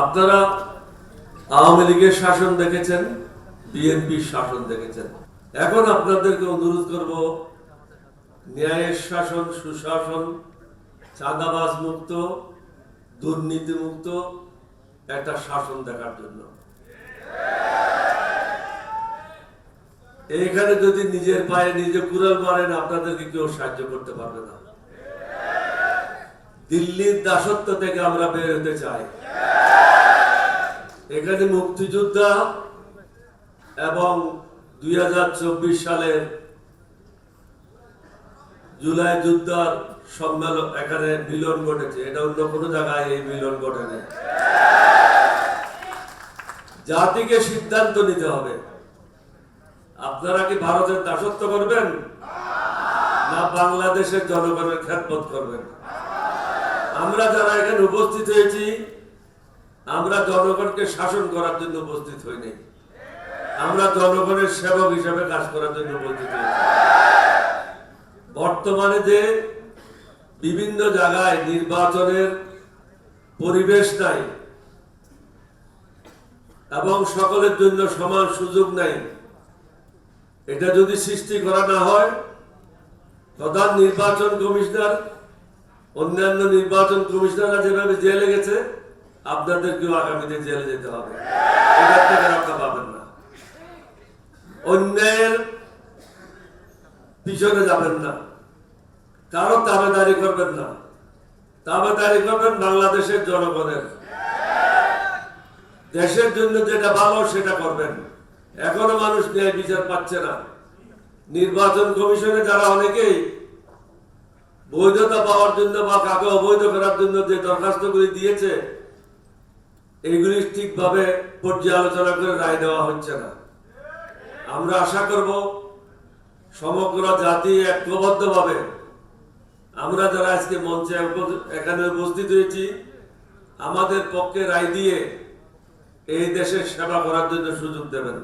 আপনারা আওয়ামী লীগের শাসন দেখেছেন বিএনপির শাসন দেখেছেন। এখন আপনাদেরকে অনুরোধ করব, ন্যায়ের শাসন, সুশাসন, চাঁদাবাজ মুক্ত, দুর্নীতি মুক্ত, একটা শাসন দেখার জন্য। এইখানে যদি নিজের পায়ে নিজে কুড়াল মারেন, আপনাদেরকে কেউ সাহায্য করতে পারবে না। দিল্লির দাসত্ব থেকে আমরা বের হতে চাই। এখানে মুক্তিযোদ্ধা এবং দুই সালের জুলাই যুদ্ধার সম্মেলন এখানে মিলন ঘটেছে। এটা অন্য কোনো জায়গায় এই মিলন ঘটেনি জাতিকে সিদ্ধান্ত নিতে হবে। আপনারা কি ভারতের দাসত্ব করবেন? না বাংলাদেশের জনগণের খ্যাতপথ করবেন? আমরা যারা এখানে উপস্থিত হয়েছি, আমরা জনগণকে শাসন করার জন্য উপস্থিত হইনি। আমরা জনগণের সেবক হিসাবে কাজ করার জন্য উপস্থিত হয়েছি বর্তমানে যে বিভিন্ন জায়গায় নির্বাচনের পরিবেশ নাই এবং সকলের জন্য সমান সুযোগ নাই, এটা যদি সৃষ্টি করা না হয়, প্রধান নির্বাচন কমিশনার অন্যান্য নির্বাচন কমিশনাররা যেভাবে জেলে গেছে, আপনাদেরকেও আগামীতে জেলে যেতে হবে। এটার থেকে রক্ষা পাবেন না। অন্যায়ের পিছনে যাবেন না। কারও তাবেদারি করবেন না। তাবেদারি করবেন বাংলাদেশের জনগণের। দেশের জন্য যেটা ভালো, সেটা করবেন। এখনও মানুষ ন্যায় বিচার পাচ্ছে না। নির্বাচন কমিশনে যারা অনেকেই বৈধতা পাওয়ার জন্য বা কাকে অবৈধ করার জন্য যে দরখাস্তগুলি দিয়েছে এইগুলি ঠিকভাবে পর্যালোচনা করে রায় দেওয়া হচ্ছে না। আমরা আশা করব সমগ্র জাতি ঐক্যবদ্ধভাবে, আমরা যারা আজকে মঞ্চে এখানে উপস্থিত হয়েছি, আমাদের পক্ষে রায় দিয়ে এই দেশের সেবা করার জন্য সুযোগ দেবেন।